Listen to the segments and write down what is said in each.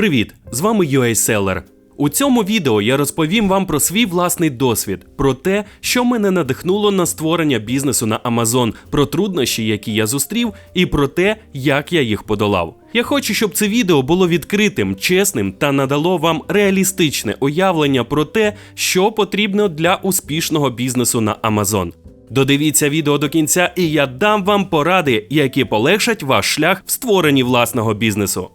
Привіт! З вами UASeller. У цьому відео я розповім вам про свій власний досвід, про те, що мене надихнуло на створення бізнесу на Amazon, про труднощі, які я зустрів, і про те, як я їх подолав. Я хочу, щоб це відео було відкритим, чесним та надало вам реалістичне уявлення про те, що потрібно для успішного бізнесу на Amazon. Додивіться відео до кінця, і я дам вам поради, які полегшать ваш шлях в створенні власного бізнесу.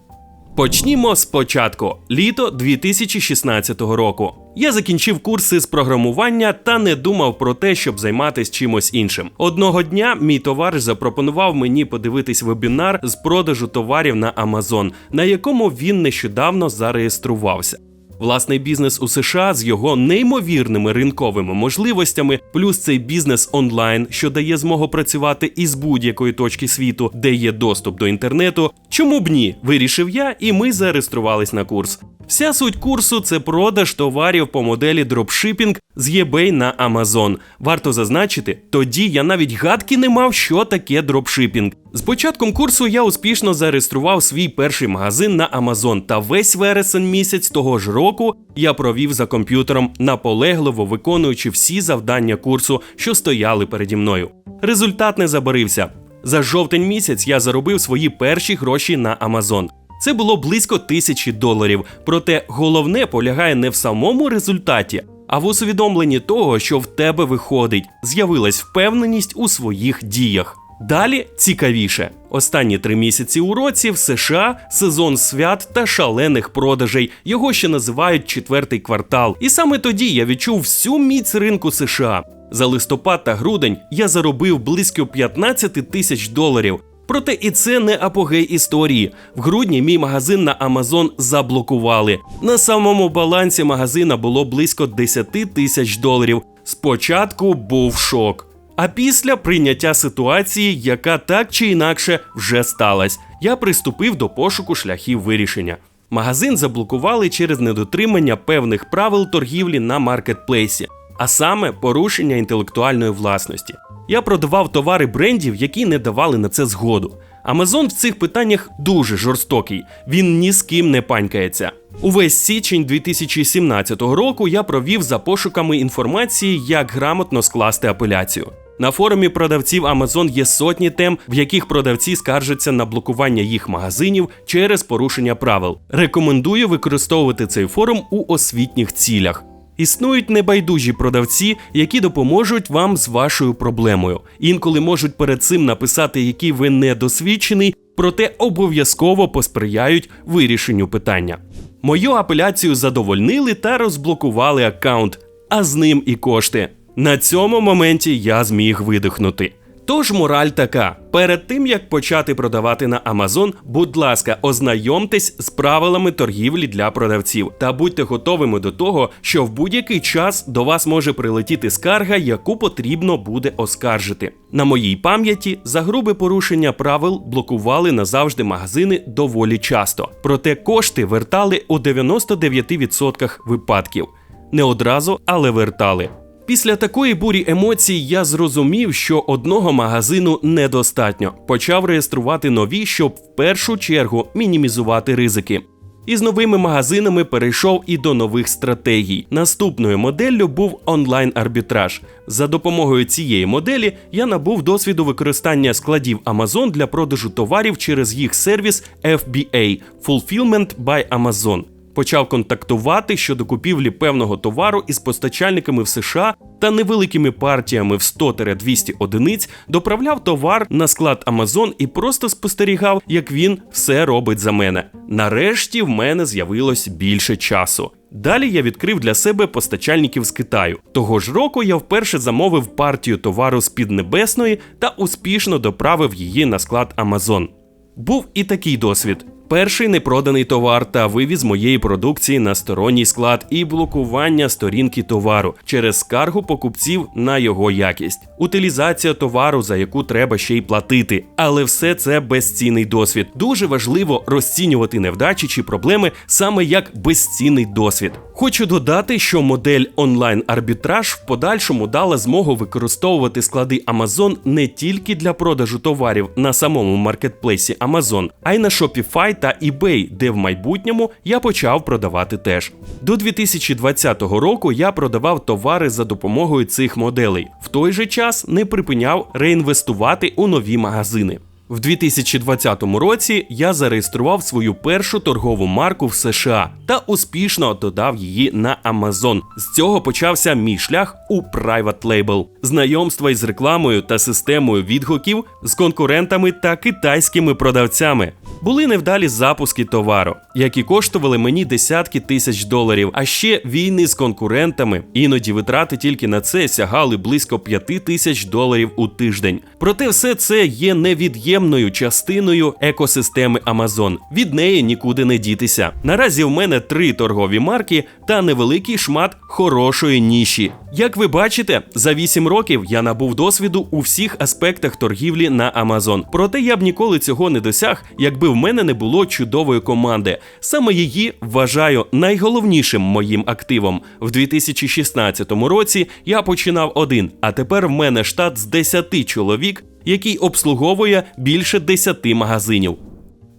Почнімо спочатку. Літо 2016 року. Я закінчив курси з програмування та не думав про те, щоб займатися чимось іншим. Одного дня мій товариш запропонував мені подивитись вебінар з продажу товарів на Amazon, на якому він нещодавно зареєструвався. Власний бізнес у США з його неймовірними ринковими можливостями, плюс цей бізнес онлайн, що дає змогу працювати із будь-якої точки світу, де є доступ до інтернету. Чому б ні? Вирішив я, і ми зареєструвались на курс. Вся суть курсу це продаж товарів по моделі дропшипінг з eBay на Amazon. Варто зазначити, тоді я навіть гадки не мав, що таке дропшипінг. З початком курсу я успішно зареєстрував свій перший магазин на Amazon, та весь вересень місяць того ж року я провів за комп'ютером, наполегливо виконуючи всі завдання курсу, що стояли переді мною. Результат не забарився. За жовтень місяць я заробив свої перші гроші на Amazon. Це було близько тисячі доларів. Проте головне полягає не в самому результаті, а в усвідомленні того, що в тебе виходить, з'явилась впевненість у своїх діях. Далі цікавіше. Останні три місяці у році в США сезон свят та шалених продажей. Його ще називають четвертий квартал. І саме тоді я відчув всю міць ринку США. За листопад та грудень я заробив близько 15 тисяч доларів. Проте і це не апогей історії. В грудні мій магазин на Amazon заблокували. На самому балансі магазина було близько 10 тисяч доларів. Спочатку був шок. А після прийняття ситуації, яка так чи інакше вже сталася, я приступив до пошуку шляхів вирішення. Магазин заблокували через недотримання певних правил торгівлі на маркетплейсі, а саме порушення інтелектуальної власності. Я продавав товари брендів, які не давали на це згоду. Амазон в цих питаннях дуже жорстокий, він ні з ким не панькається. Увесь січень 2017 року я провів за пошуками інформації, як грамотно скласти апеляцію. На форумі продавців Amazon є сотні тем, в яких продавці скаржаться на блокування їх магазинів через порушення правил. Рекомендую використовувати цей форум у освітніх цілях. Існують небайдужі продавці, які допоможуть вам з вашою проблемою. Інколи можуть перед цим написати, який ви недосвідчений, проте обов'язково посприяють вирішенню питання. Мою апеляцію задовольнили та розблокували аккаунт, а з ним і кошти. На цьому моменті я зміг видихнути. Тож мораль така: перед тим як почати продавати на Amazon, будь ласка, ознайомтесь з правилами торгівлі для продавців та будьте готовими до того, що в будь-який час до вас може прилетіти скарга, яку потрібно буде оскаржити. На моїй пам'яті за грубе порушення правил блокували назавжди магазини доволі часто, проте кошти вертали у 99% випадків. Не одразу, але вертали. Після такої бурі емоцій я зрозумів, що одного магазину недостатньо. Почав реєструвати нові, щоб в першу чергу мінімізувати ризики. Із новими магазинами перейшов і до нових стратегій. Наступною моделлю був онлайн-арбітраж. За допомогою цієї моделі я набув досвіду використання складів Amazon для продажу товарів через їх сервіс FBA Fulfillment by Amazon почав контактувати щодо купівлі певного товару із постачальниками в США та невеликими партіями в 100-200 одиниць доправляв товар на склад Amazon і просто спостерігав, як він все робить за мене. Нарешті в мене з'явилось більше часу. Далі я відкрив для себе постачальників з Китаю. Того ж року я вперше замовив партію товару з Піднебесної та успішно доправив її на склад Amazon. Був і такий досвід. Перший непроданий товар та вивіз моєї продукції на сторонній склад і блокування сторінки товару через скаргу покупців на його якість, утилізація товару, за яку треба ще й платити. Але все це безцінний досвід. Дуже важливо розцінювати невдачі чи проблеми саме як безцінний досвід. Хочу додати, що модель онлайн-арбітраж в подальшому дала змогу використовувати склади Amazon не тільки для продажу товарів на самому маркетплейсі Amazon, а й на Shopify та eBay, де в майбутньому я почав продавати теж. До 2020 року я продавав товари за допомогою цих моделей. В той же час не припиняв реінвестувати у нові магазини. В 2020 році я зареєстрував свою першу торгову марку в США та успішно додав її на Amazon. З цього почався мій шлях у Private Label. знайомства із рекламою та системою відгуків з конкурентами та китайськими продавцями. Були невдалі запуски товару, які коштували мені десятки тисяч доларів, а ще війни з конкурентами. Іноді витрати тільки на це сягали близько п'яти тисяч доларів у тиждень. Проте все це є невід'ємною частиною екосистеми Amazon. Від неї нікуди не дітися. Наразі в мене три торгові марки та невеликий шмат хорошої ніші. Як ви бачите, за 8 років я набув досвіду у всіх аспектах торгівлі на Amazon. Проте я б ніколи цього не досяг, якби в мене не було чудової команди. Саме її вважаю найголовнішим моїм активом. В 2016 році я починав один, а тепер в мене штат з 10 чоловік, який обслуговує більше 10 магазинів.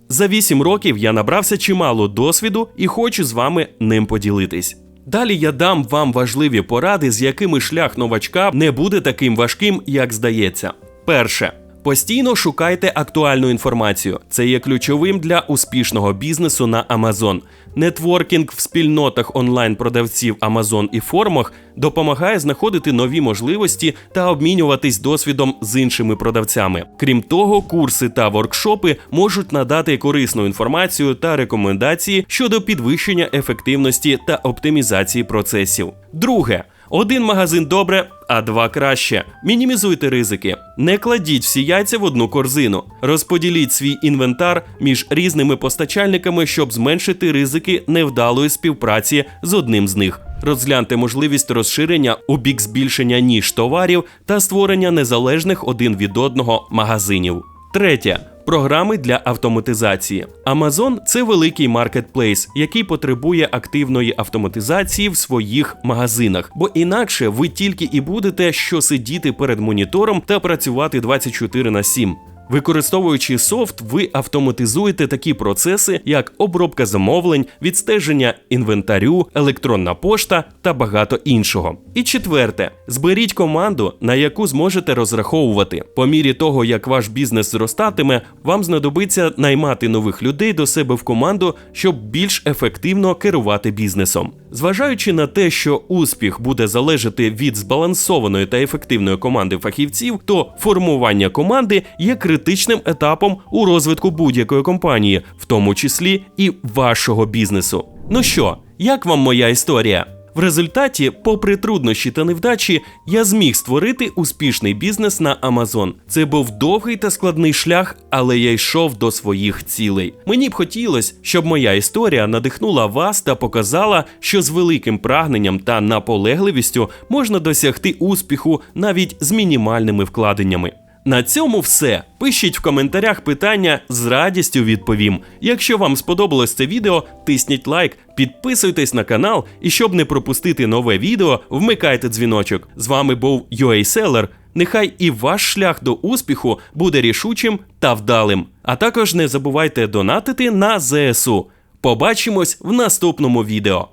За 8 років я набрався чимало досвіду і хочу з вами ним поділитись. Далі я дам вам важливі поради, з якими шлях новачка не буде таким важким, як здається. Перше. Постійно шукайте актуальну інформацію. Це є ключовим для успішного бізнесу на Amazon. Нетворкінг в спільнотах онлайн-продавців Amazon і форумах допомагає знаходити нові можливості та обмінюватись досвідом з іншими продавцями. Крім того, курси та воркшопи можуть надати корисну інформацію та рекомендації щодо підвищення ефективності та оптимізації процесів. Друге. Один магазин добре, а два краще. Мінімізуйте ризики. Не кладіть всі яйця в одну корзину. Розподіліть свій інвентар між різними постачальниками, щоб зменшити ризики невдалої співпраці з одним з них. Розгляньте можливість розширення у бік збільшення ніж товарів та створення незалежних один від одного магазинів. Третє. Програми для автоматизації. Amazon – це великий маркетплейс, який потребує активної автоматизації в своїх магазинах, бо інакше ви тільки і будете що сидіти перед монітором та працювати 24 на 7. Використовуючи софт, ви автоматизуєте такі процеси, як обробка замовлень, відстеження інвентарю, електронна пошта та багато іншого. І четверте, зберіть команду, на яку зможете розраховувати. По мірі того, як ваш бізнес зростатиме, вам знадобиться наймати нових людей до себе в команду, щоб більш ефективно керувати бізнесом. Зважаючи на те, що успіх буде залежати від збалансованої та ефективної команди фахівців, то формування команди є критичним етапом у розвитку будь-якої компанії, в тому числі і вашого бізнесу. Ну що, як вам моя історія? В результаті, попри труднощі та невдачі, я зміг створити успішний бізнес на Amazon. Це був довгий та складний шлях, але я йшов до своїх цілей. Мені б хотілося, щоб моя історія надихнула вас та показала, що з великим прагненням та наполегливістю можна досягти успіху навіть з мінімальними вкладеннями. На цьому все. Пишіть в коментарях питання, з радістю відповім. Якщо вам сподобалось це відео, тисніть лайк, підписуйтесь на канал і щоб не пропустити нове відео, вмикайте дзвіночок. З вами був UA Нехай і ваш шлях до успіху буде рішучим та вдалим. А також не забувайте донатити на ЗСУ. Побачимось в наступному відео.